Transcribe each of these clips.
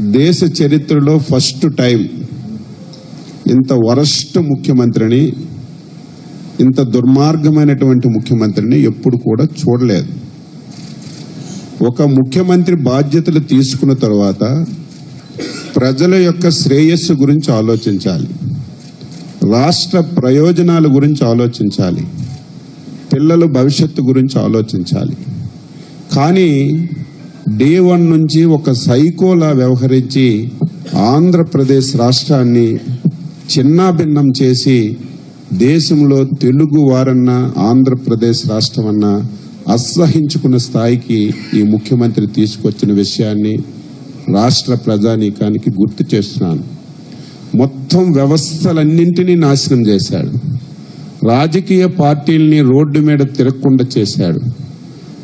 దేశ చరిత్రలో first time ఇంత వరస్ట్ ముఖ్యమంత్రిని ఇంత దుర్మార్గమైనటువంటి ముఖ్యమంత్రిని ఎప్పుడు కూడా చూడలేదు. ఒక ముఖ్యమంత్రి బాధ్యతలు తీసుకున్న తర్వాత ప్రజల యొక్క శ్రేయస్సు గురించి ఆలోచించాలి. రాష్ట్ర ప్రయోజనాల గురించి ఆలోచించాలి. పిల్లల భవిష్యత్తు గురించి ఆలోచించాలి. కానీ డే వన్ నుంచి ఒక సైకోలా వ్యవహరించి ఆంధ్రప్రదేశ్ రాష్ట్రాన్ని చిన్నాభిన్నం చేసి దేశంలో తెలుగు వారన్నా ఆంధ్రప్రదేశ్ రాష్ట్రం అన్నా అసహించుకున్న స్థాయికి ఈ ముఖ్యమంత్రి తీసుకొచ్చిన విషయాన్ని రాష్ట్ర ప్రజానీకానికి గుర్తు చేస్తున్నాను. మొత్తం వ్యవస్థలన్నింటినీ నాశనం చేశాడు. రాజకీయ పార్టీల్ని రోడ్డు మీద తిరగకుండా చేశాడు.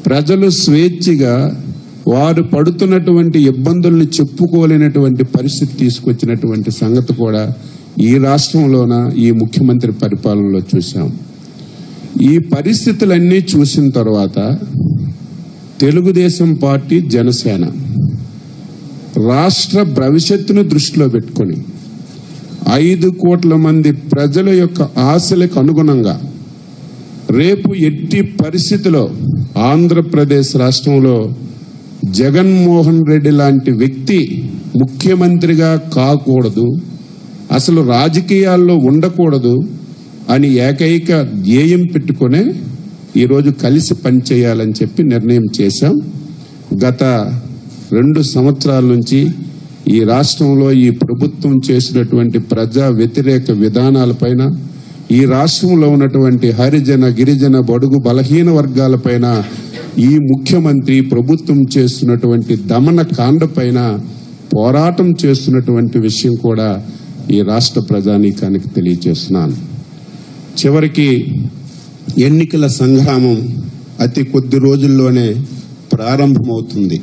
ప్రజలు స్వేచ్ఛగా వారు పడుతున్నటువంటి ఇబ్బందుల్ని చెప్పుకోలేనటువంటి పరిస్థితి తీసుకొచ్చినటువంటి సంగతి కూడా ఈ రాష్ట్రంలోన ఈ ముఖ్యమంత్రి పరిపాలనలో చూశాం. ఈ పరిస్థితులన్నీ చూసిన తర్వాత తెలుగుదేశం పార్టీ జనసేన రాష్ట్ర భవిష్యత్తును దృష్టిలో పెట్టుకొని ఐదు కోట్ల మంది ప్రజల యొక్క ఆశలకు అనుగుణంగా రేపు ఎట్టి పరిస్థితిలో ఆంధ్రప్రదేశ్ రాష్ట్రంలో జగన్మోహన్ రెడ్డి లాంటి వ్యక్తి ముఖ్యమంత్రిగా కాకూడదు అసలు రాజకీయాల్లో ఉండకూడదు అని ఏకైక ధ్యేయం పెట్టుకునే ఈరోజు కలిసి పనిచేయాలని చెప్పి నిర్ణయం చేశాం. గత రెండు సంవత్సరాల నుంచి ఈ రాష్ట్రంలో ఈ ప్రభుత్వం చేసినటువంటి ప్రజా వ్యతిరేక విధానాలపైన ఈ రాష్ట్రంలో ఉన్నటువంటి హరిజన గిరిజన బడుగు బలహీన వర్గాలపైన ఈ ముఖ్యమంత్రి ప్రభుత్వం చేస్తున్నటువంటి దమన కాండపైన పోరాటం చేస్తున్నటువంటి విషయం కూడా ఈ రాష్ట్ర ప్రజానీకానికి తెలియజేస్తున్నాను. చివరికి ఎన్నికల సంగ్రామం అతి కొద్ది రోజుల్లోనే ప్రారంభమవుతుంది.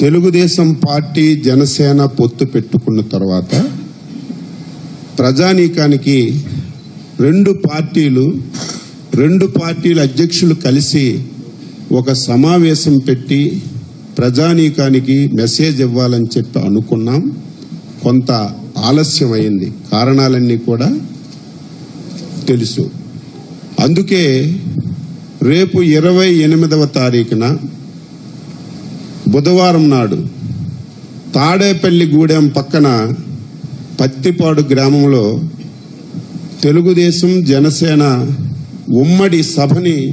తెలుగుదేశం పార్టీ జనసేన పొత్తు పెట్టుకున్న తర్వాత ప్రజానీకానికి రెండు పార్టీలు రెండు పార్టీల అధ్యక్షులు కలిసి ఒక సమావేశం పెట్టి ప్రజానీకానికి మెసేజ్ ఇవ్వాలని చెప్పి అనుకున్నాం. కొంత ఆలస్యమైంది. కారణాలన్నీ కూడా తెలుసు. అందుకే రేపు ఇరవై ఎనిమిదవ తారీఖున బుధవారం నాడు తాడేపల్లిగూడెం పక్కన పత్తిపాడు గ్రామంలో తెలుగుదేశం జనసేన ఉమ్మడి సభని